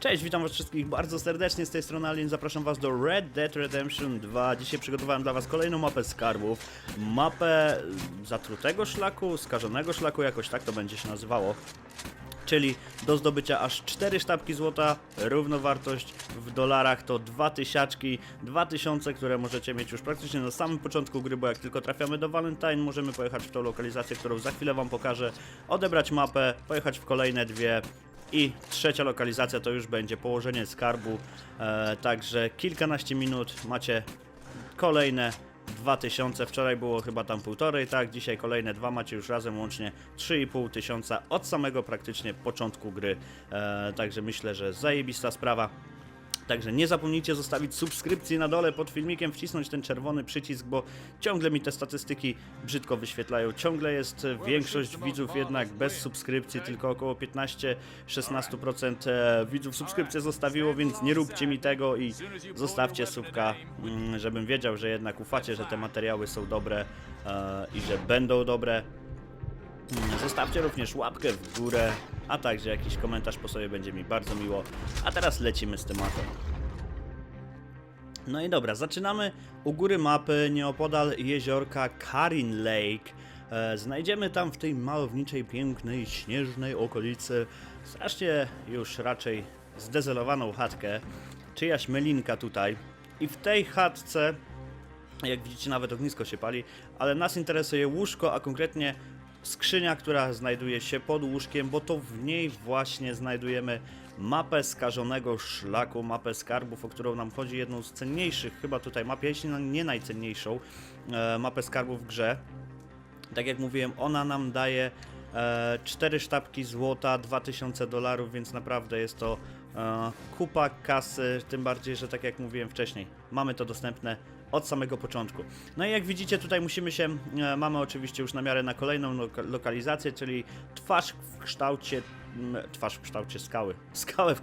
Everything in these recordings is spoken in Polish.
Cześć, witam was wszystkich bardzo serdecznie z tej strony Alien. Zapraszam was do Red Dead Redemption 2. Dzisiaj przygotowałem dla was kolejną mapę skarbów. Mapę zatrutego szlaku, skażonego szlaku, jakoś tak to będzie się nazywało. Czyli do zdobycia aż 4 sztabki złota, równowartość w dolarach to 2000, 2000, które możecie mieć już praktycznie na samym początku gry, bo jak tylko trafiamy do Valentine, możemy pojechać w tą lokalizację, którą za chwilę wam pokażę, odebrać mapę, pojechać w kolejne dwie i trzecia lokalizacja to już będzie położenie skarbu, e, także kilkanaście minut macie kolejne 2000, wczoraj było chyba tam półtorej, tak, dzisiaj kolejne dwa macie już razem łącznie 3,5 tysiąca od samego praktycznie początku gry, e, także myślę, że zajebista sprawa. Także nie zapomnijcie zostawić subskrypcji na dole pod filmikiem, wcisnąć ten czerwony przycisk, bo ciągle mi te statystyki brzydko wyświetlają. Ciągle jest e, większość widzów jednak bez subskrypcji, tylko około 15-16% e, widzów subskrypcję zostawiło, więc nie róbcie mi tego i zostawcie subka, mm, żebym wiedział, że jednak ufacie, że te materiały są dobre e, i że będą dobre. Zostawcie również łapkę w górę, a także jakiś komentarz po sobie będzie mi bardzo miło. A teraz lecimy z tematem. No i dobra, zaczynamy u góry mapy, nieopodal jeziorka Karin Lake. E, znajdziemy tam w tej malowniczej, pięknej, śnieżnej okolicy strasznie już raczej zdezelowaną chatkę. Czyjaś melinka tutaj. I w tej chatce jak widzicie, nawet ognisko się pali, ale nas interesuje łóżko, a konkretnie skrzynia, która znajduje się pod łóżkiem, bo to w niej właśnie znajdujemy mapę skażonego szlaku, mapę skarbów, o którą nam chodzi, jedną z cenniejszych chyba tutaj map, jeśli nie najcenniejszą e, mapę skarbów w grze. Tak jak mówiłem, ona nam daje e, 4 sztabki złota, 2000 dolarów, więc naprawdę jest to e, kupa kasy, tym bardziej, że tak jak mówiłem wcześniej, mamy to dostępne od samego początku. No i jak widzicie, tutaj musimy się, e, mamy oczywiście już namiarę na kolejną loka lokalizację, czyli twarz w kształcie, twarz w kształcie skały, skałę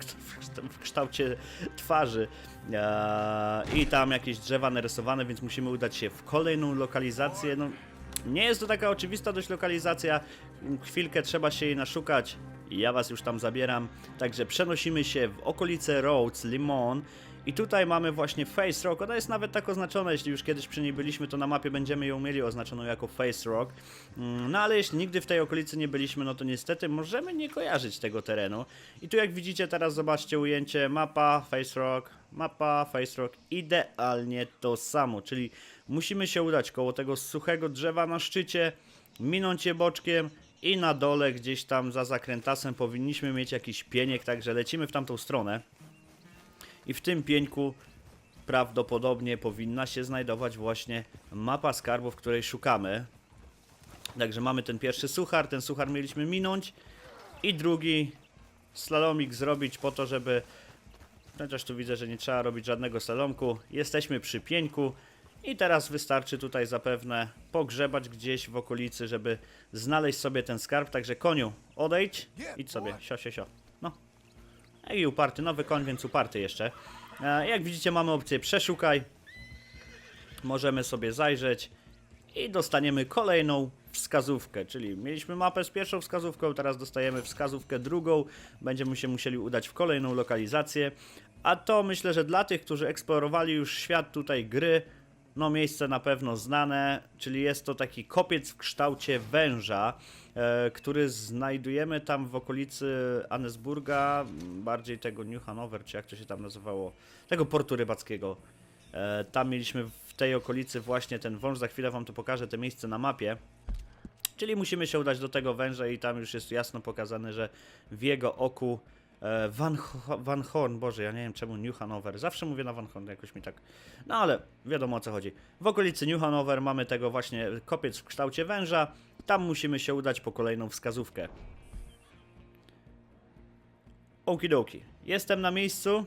w kształcie twarzy. E, i tam jakieś drzewa narysowane, więc musimy udać się w kolejną lokalizację, no nie jest to taka oczywista dość lokalizacja, chwilkę trzeba się jej naszukać. Ja was już tam zabieram, także przenosimy się w okolice Rhodes, Limon i tutaj mamy właśnie Face Rock, ona jest nawet tak oznaczona, jeśli już kiedyś przy niej byliśmy, to na mapie będziemy ją mieli oznaczoną jako Face Rock. Mm, No ale jeśli nigdy w tej okolicy nie byliśmy, no to niestety możemy nie kojarzyć tego terenu. I tu jak widzicie teraz zobaczcie ujęcie, mapa Face Rock, mapa Face Rock, idealnie to samo, czyli musimy się udać koło tego suchego drzewa na szczycie, minąć je boczkiem i na dole gdzieś tam za zakrętasem powinniśmy mieć jakiś pieniek, także lecimy w tamtą stronę. I w tym pieńku prawdopodobnie powinna się znajdować właśnie mapa skarbów, której szukamy. Także mamy ten pierwszy suchar, ten suchar mieliśmy minąć i drugi slalomik zrobić po to, żeby chociaż tu widzę, że nie trzeba robić żadnego slalomku. Jesteśmy przy pieńku i teraz wystarczy tutaj zapewne pogrzebać gdzieś w okolicy, żeby znaleźć sobie ten skarb. Także koniu, odejdź, idź sobie, sio, sio, sio. No, i uparty, nowy koń, więc uparty jeszcze. E, Jak widzicie mamy opcję przeszukaj. Możemy sobie zajrzeć i dostaniemy kolejną wskazówkę, czyli mieliśmy mapę z pierwszą wskazówką, teraz dostajemy wskazówkę drugą, będziemy się musieli udać w kolejną lokalizację, a to myślę, że dla tych, którzy eksplorowali już świat tutaj gry, no miejsce na pewno znane, czyli jest to taki kopiec w kształcie węża, e, który znajdujemy tam w okolicy Annesburga, bardziej tego New Hanover, czy jak to się tam nazywało, tego portu rybackiego. E, tam mieliśmy w tej okolicy właśnie ten wąż, za chwilę wam to pokażę, te miejsce na mapie. Czyli musimy się udać do tego węża i tam już jest jasno pokazane, że w jego oku Van, Ho- Van Horn, Boże, ja nie wiem czemu New Hanover, zawsze mówię na Van Horn, jakoś mi tak, no ale wiadomo o co chodzi. W okolicy New Hanover mamy tego właśnie kopiec w kształcie węża, tam musimy się udać po kolejną wskazówkę. Okidoki, jestem na miejscu,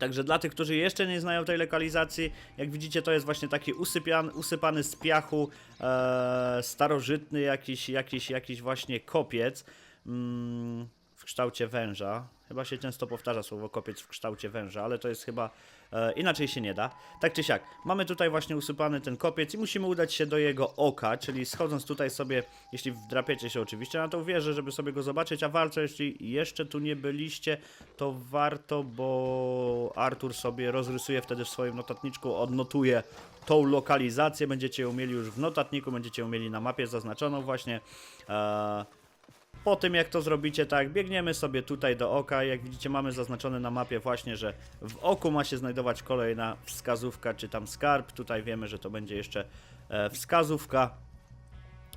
Także dla tych, którzy jeszcze nie znają tej lokalizacji, jak widzicie, to jest właśnie taki usypian, usypany z piachu, e, starożytny jakiś, jakiś, jakiś właśnie kopiec. Mm, w kształcie węża. Chyba się często powtarza słowo kopiec w kształcie węża, ale to jest chyba e, inaczej się nie da. Tak czy siak, mamy tutaj właśnie usypany ten kopiec i musimy udać się do jego oka, czyli schodząc tutaj sobie, jeśli wdrapiecie się oczywiście na tą wieżę, żeby sobie go zobaczyć, a warto, jeśli jeszcze tu nie byliście, to warto, bo Artur sobie rozrysuje wtedy w swoim notatniczku, odnotuje tą lokalizację, będziecie ją mieli już w notatniku, będziecie ją mieli na mapie zaznaczoną właśnie. E, po tym jak to zrobicie, tak, biegniemy sobie tutaj do oka. Jak widzicie, mamy zaznaczone na mapie właśnie, że w oku ma się znajdować kolejna wskazówka, czy tam skarb. Tutaj wiemy, że to będzie jeszcze e, wskazówka.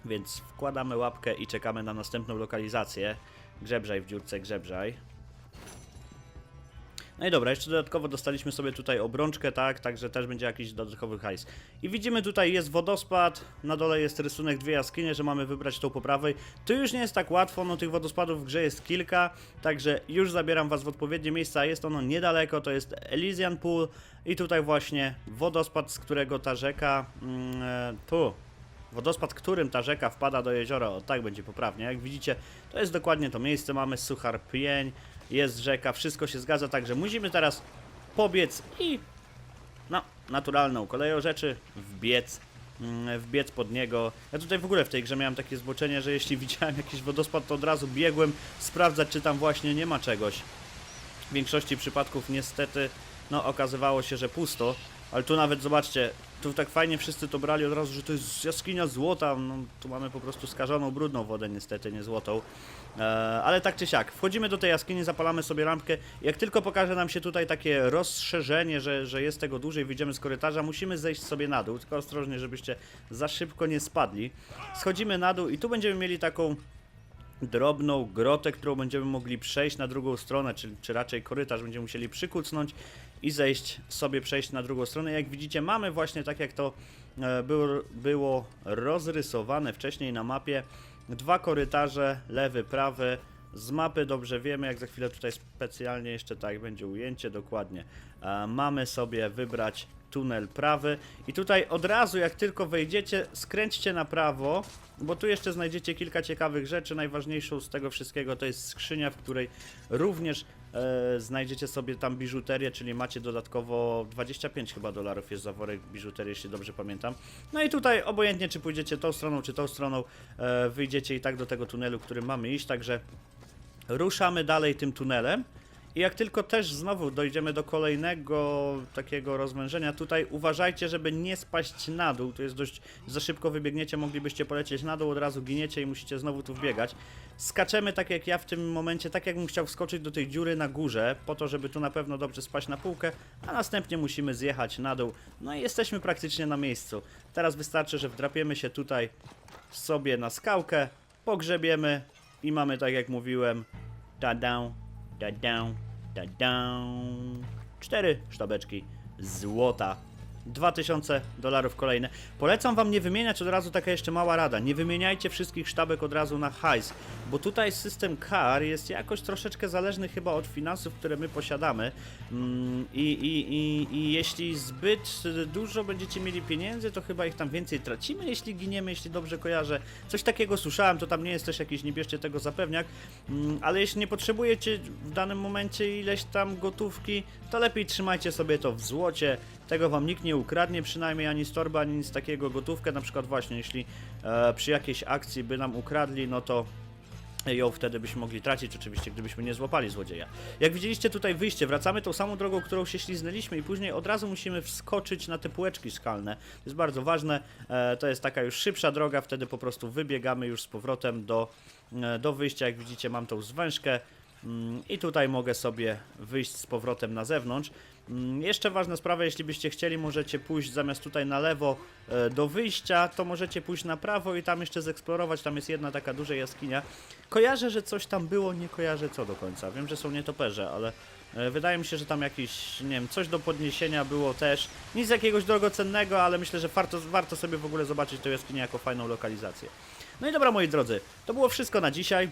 Więc wkładamy łapkę i czekamy na następną lokalizację. Grzebrzaj w dziurce, grzebrzaj. No i dobra, jeszcze dodatkowo dostaliśmy sobie tutaj obrączkę, tak, także też będzie jakiś dodatkowy hajs. I widzimy tutaj jest wodospad, na dole jest rysunek dwie jaskinie, że mamy wybrać tą po prawej. Tu już nie jest tak łatwo, no tych wodospadów w grze jest kilka, także już zabieram was w odpowiednie miejsca, jest ono niedaleko, to jest Elysian Pool i tutaj właśnie wodospad, z którego ta rzeka, mm, e, tu, Wodospad, którym ta rzeka wpada do jeziora, o tak będzie poprawnie. Jak widzicie, to jest dokładnie to miejsce. Mamy suchar pień, jest rzeka, wszystko się zgadza, także musimy teraz pobiec i no, naturalną koleją rzeczy wbiec, mm, wbiec pod niego. Ja tutaj w ogóle w tej grze miałem takie zboczenie, że jeśli widziałem jakiś wodospad, to od razu biegłem sprawdzać, czy tam właśnie nie ma czegoś. W większości przypadków niestety, no okazywało się, że pusto, ale tu nawet zobaczcie, tu tak fajnie wszyscy to brali od razu, że to jest jaskinia złota, no tu mamy po prostu skażoną, brudną wodę niestety, nie złotą. E, ale tak czy siak, wchodzimy do tej jaskini, zapalamy sobie lampkę, jak tylko pokaże nam się tutaj takie rozszerzenie, że, że jest tego dłużej, wyjdziemy z korytarza, musimy zejść sobie na dół, tylko ostrożnie, żebyście za szybko nie spadli. Schodzimy na dół i tu będziemy mieli taką drobną grotę, którą będziemy mogli przejść na drugą stronę, czy, czy raczej korytarz będziemy musieli przykucnąć i zejść sobie, przejść na drugą stronę. Jak widzicie, mamy właśnie tak jak to e, było, rozrysowane wcześniej na mapie, dwa korytarze, lewy, prawy. Z mapy dobrze wiemy, jak za chwilę tutaj specjalnie jeszcze tak będzie ujęcie dokładnie. E, mamy sobie wybrać tunel prawy i tutaj od razu jak tylko wejdziecie, skręćcie na prawo, bo tu jeszcze znajdziecie kilka ciekawych rzeczy. Najważniejszą z tego wszystkiego to jest skrzynia, w której również e, znajdziecie sobie tam biżuterię, czyli macie dodatkowo 25 chyba dolarów jest za worek biżuterii, jeśli dobrze pamiętam. No i tutaj obojętnie czy pójdziecie tą stroną, czy tą stroną, e, wyjdziecie i tak do tego tunelu, którym mamy iść, także ruszamy dalej tym tunelem. I jak tylko też znowu dojdziemy do kolejnego takiego rozmężenia, tutaj uważajcie, żeby nie spaść na dół. Tu jest dość za szybko wybiegniecie, moglibyście polecieć na dół, od razu giniecie i musicie znowu tu wbiegać. Skaczemy tak jak ja w tym momencie, tak jakbym chciał wskoczyć do tej dziury na górze, po to, żeby tu na pewno dobrze spaść na półkę, a następnie musimy zjechać na dół. No i jesteśmy praktycznie na miejscu. Teraz wystarczy, że wdrapiemy się tutaj sobie na skałkę, pogrzebiemy i mamy tak jak mówiłem, da-da, da-da, da-da, cztery sztabeczki złota. 2000 dolarów kolejne. Polecam wam nie wymieniać od razu taka jeszcze mała rada. Nie wymieniajcie wszystkich sztabek od razu na hajs, bo tutaj system kar jest jakoś troszeczkę zależny chyba od finansów, które my posiadamy. Mm, I, i, i, I jeśli zbyt dużo będziecie mieli pieniędzy, to chyba ich tam więcej tracimy, jeśli giniemy, jeśli dobrze kojarzę. Coś takiego słyszałem, to tam nie jest też jakiś, nie bierzcie tego za pewniak, Mm, ale jeśli nie potrzebujecie w danym momencie ileś tam gotówki, to lepiej trzymajcie sobie to w złocie. Tego wam nikt nie ukradnie, przynajmniej ani z torby, ani nic takiego gotówkę. Na przykład właśnie, jeśli e, przy jakiejś akcji by nam ukradli, no to ją wtedy byśmy mogli tracić, oczywiście, gdybyśmy nie złapali złodzieja. Jak widzieliście tutaj wyjście, wracamy tą samą drogą, którą się śliznęliśmy i później od razu musimy wskoczyć na te półeczki skalne. To jest bardzo ważne, e, to jest taka już szybsza droga, wtedy po prostu wybiegamy już z powrotem do, e, do wyjścia. Jak widzicie mam tą zwężkę mm, i tutaj mogę sobie wyjść z powrotem na zewnątrz. Mm, Jeszcze ważna sprawa, jeśli byście chcieli, możecie pójść zamiast tutaj na lewo e, do wyjścia, to możecie pójść na prawo i tam jeszcze zeksplorować. Tam jest jedna taka duża jaskinia. Kojarzę, że coś tam było, nie kojarzę co do końca. Wiem, że są nietoperze, ale e, wydaje mi się, że tam jakiś, nie wiem, coś do podniesienia było też. Nic jakiegoś drogocennego, ale myślę, że warto, warto sobie w ogóle zobaczyć tę jaskinię jako fajną lokalizację. No i dobra, moi drodzy, to było wszystko na dzisiaj.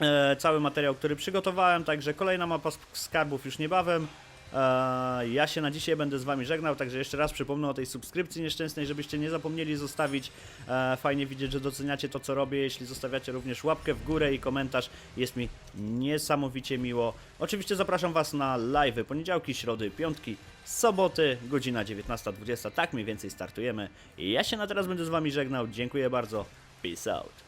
E, cały materiał, który przygotowałem, także kolejna mapa sk- skarbów już niebawem. Ja się na dzisiaj będę z Wami żegnał, także jeszcze raz przypomnę o tej subskrypcji nieszczęsnej, żebyście nie zapomnieli zostawić. E, fajnie widzieć, że doceniacie to, co robię. Jeśli zostawiacie również łapkę w górę i komentarz, jest mi niesamowicie miło. Oczywiście zapraszam Was na live'y, poniedziałki, środy, piątki, soboty, godzina 19.20, tak mniej więcej startujemy. Ja się na teraz będę z Wami żegnał, dziękuję bardzo, peace out.